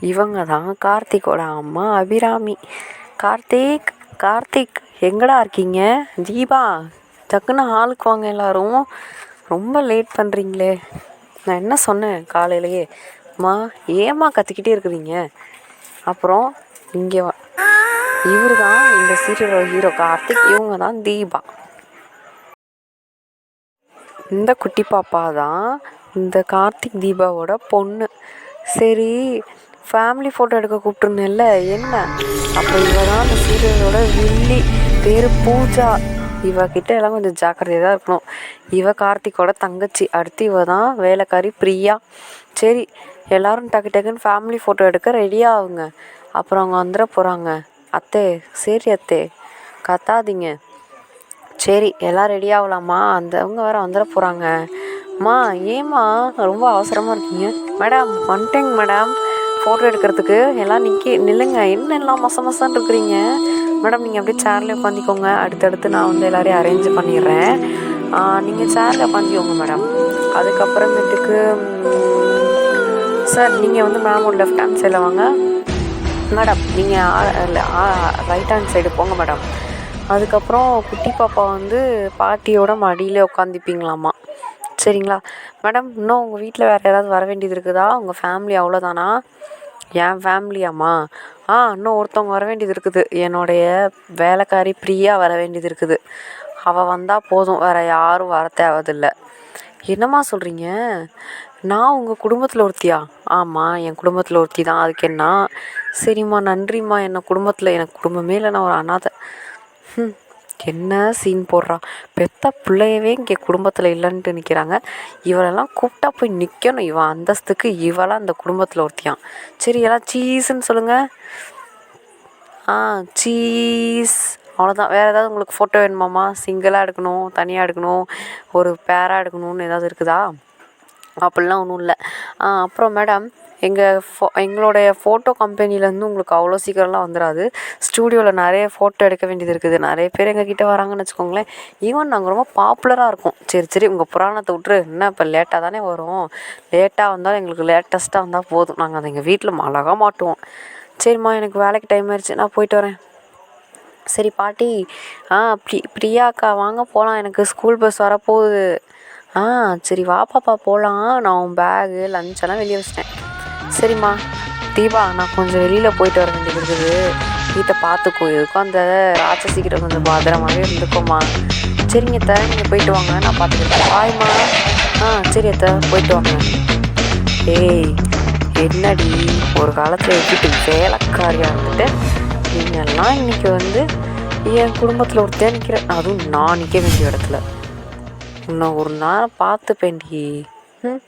இவங்க தான் கார்த்திக்கோட அம்மா அபிராமி. கார்த்திக் கார்த்திக் எங்கடா இருக்கீங்க? தீபா டக்குன்னு ஹாலுக்கு வாங்க எல்லாரும். ரொம்ப லேட் பண்ணுறீங்களே நான் என்ன சொன்னேன் காலையிலேயே? அம்மா ஏம்மா கத்திக்கிட்டே இருக்கிறீங்க? அப்புறம் இங்கே இவர் தான் இந்த சீரியலோட ஹீரோ கார்த்திக் இவங்க தான் தீபா. இந்த குட்டி பாப்பா தான் இந்த கார்த்திக் தீபாவோட பொண்ணு. சரி ஃபேமிலி ஃபோட்டோ எடுக்க கூப்பிட்டுருந்தேன்ல என்ன? அப்போ இவ தான் அந்த சீரியலோட வில்லி பேர் பூஜா. இவகிட்ட எல்லாம் கொஞ்சம் ஜாக்கிரதையாக தான் இருக்கணும். இவ கார்த்திக்கோட தங்கச்சி அடுத்து இவ தான் வேலைக்காரி பிரியா. சரி எல்லாரும் டக்கு டக்குன்னு ஃபேமிலி ஃபோட்டோ எடுக்க ரெடியாக ஆகுங்க. அப்புறம் அவங்க வந்துட போகிறாங்க அத்தே சரி அத்தே கத்தாதீங்க. சரி எல்லாம் ரெடி ஆகலாமா? அந்த அவங்க வேறு வந்துட போகிறாங்க அம்மா ஏம்மா ரொம்ப அவசரமாக இருக்கீங்க? மேடம் வந்துட்டேங்க மேடம் ஃபோட்டோ எடுக்கிறதுக்கு. எல்லாம் நிற்கி நில்லுங்க. என்ன எல்லாம் மச மசான்னு இருக்கிறீங்க? மேடம் நீங்கள் அப்படியே சேர்லேயே உட்காந்துக்கோங்க அடுத்தடுத்து நான் வந்து எல்லாரையும் அரேஞ்ச் பண்ணிடுறேன். நீங்கள் சேரில் உட்காந்துக்கோங்க மேடம் அதுக்கப்புறமேட்டுக்கு சார் நீங்கள் வந்து மேம் ஒரு லெஃப்ட் ஹேண்ட் சைடில் வாங்க. மேடம் நீங்கள் ரைட் ஹேண்ட் சைடு போங்க மேடம் அதுக்கப்புறம் குட்டி பாப்பா வந்து பாட்டியோட மடியிலே உட்காந்துப்பீங்களாமா சரிங்களா? மேடம் இன்னும் உங்கள் வீட்டில் வேறு யாராவது வர வேண்டியது இருக்குதா? உங்கள் ஃபேமிலி அவ்வளோதானா என் ஃபேமிலியாம்மா ஆ இன்னும் ஒருத்தவங்க வர வேண்டியது இருக்குது. என்னுடைய வேலைக்காரி பிரியா வர வேண்டியது இருக்குது. அவள் வந்தால் போதும். வேறு யாரும் வர தேவதில்லை என்னம்மா சொல்கிறீங்க நான் உங்கள் குடும்பத்தில் ஒருத்தியா? ஆமாம் என் குடும்பத்தில் ஒருத்தி தான். அதுக்கு என்ன? சரிம்மா நன்றிம்மா. என்ன குடும்பத்தில் எனக்கு குடும்பமே இல்லை. நான் ஒரு அனாதை. ம் என்ன சீன் போடுறா பெத்த பிள்ளையவே இங்கே குடும்பத்தில் இல்லைன்ட்டு நிற்கிறாங்க இவளெல்லாம் கூப்பிட்டா போய் நிற்கணும் இவன். அந்தஸ்துக்கு இவளாம் அந்த குடும்பத்தில் ஒருத்தியான் சரி எல்லாம் சீஸ்ன்னு சொல்லுங்கள் ஆ சீஸ் அவ்வளோதான் வேறு ஏதாவது உங்களுக்கு ஃபோட்டோ வேணுமாம்மா? சிங்கிளாக எடுக்கணும் தனியாக எடுக்கணும் ஒரு பேராக எடுக்கணும்னு ஏதாவது இருக்குதா? அப்படிலாம் ஒன்றும் இல்லை. அப்புறம் மேடம் எங்கள் ஃபோ எங்களுடைய ஃபோட்டோ கம்பெனிலேருந்து உங்களுக்கு அவ்வளோ சீக்கிரம்லாம் வந்துடாது ஸ்டூடியோவில் நிறைய ஃபோட்டோ எடுக்க வேண்டியது இருக்குது. நிறைய பேர் எங்கள் கிட்டே வராங்கன்னு வச்சுக்கோங்களேன். ஈவன் நாங்கள் ரொம்ப பாப்புலராக இருக்கோம். சரி சரி உங்கள் புராணத்தை விட்ரு என்ன இப்போ லேட்டாக தானே வரும். லேட்டாக வந்தாலும் எங்களுக்கு லேட்டஸ்ட்டாக வந்தால் போதும். நாங்கள் அதை எங்கள் வீட்டில் அழகாக மாட்டுவோம். சரிம்மா எனக்கு வேலைக்கு டைம் ஆயிடுச்சு நான் போயிட்டு வரேன். சரி பாட்டி. ஆ ப்ரி பிரியாக்கா வாங்க போகலாம் எனக்கு ஸ்கூல் பஸ் வரப்போகுது. ஆ சரி வா பாப்பா போகலாம் நான் உன் பேகு லஞ்ச் எல்லாம் வெளியே வச்சிட்டேன். சரிம்மா. தீபா நான் கொஞ்சம் வெளியில் போயிட்டு வர வேண்டியது இருக்குது. வீட்டை பார்த்துக்கோ. எதுக்கும் அந்த ராட்சசிக்கிட்ட கொஞ்சம் பாத்திரமாகவே இருந்துக்கோமா சரிங்க அத்தை நீங்கள் போயிட்டு வாங்க. நான் பார்த்துக்கிட்டேன் பாய்மா ஆ சரி அத்தை போயிட்டு வாங்க. ஏய் என்னடி? ஒரு காலத்தில் வீட்டு வேலைக்காரியாக இருந்துட்டு நீங்கள்லாம் இன்றைக்கி வந்து என் குடும்பத்தில் ஒருத்தர் நிற்கிறேன் அதுவும் நான் நிற்க வேண்டிய இடத்துல. இன்னும் ஒரு நேரம் பார்த்துப்பேன்டி. ம்?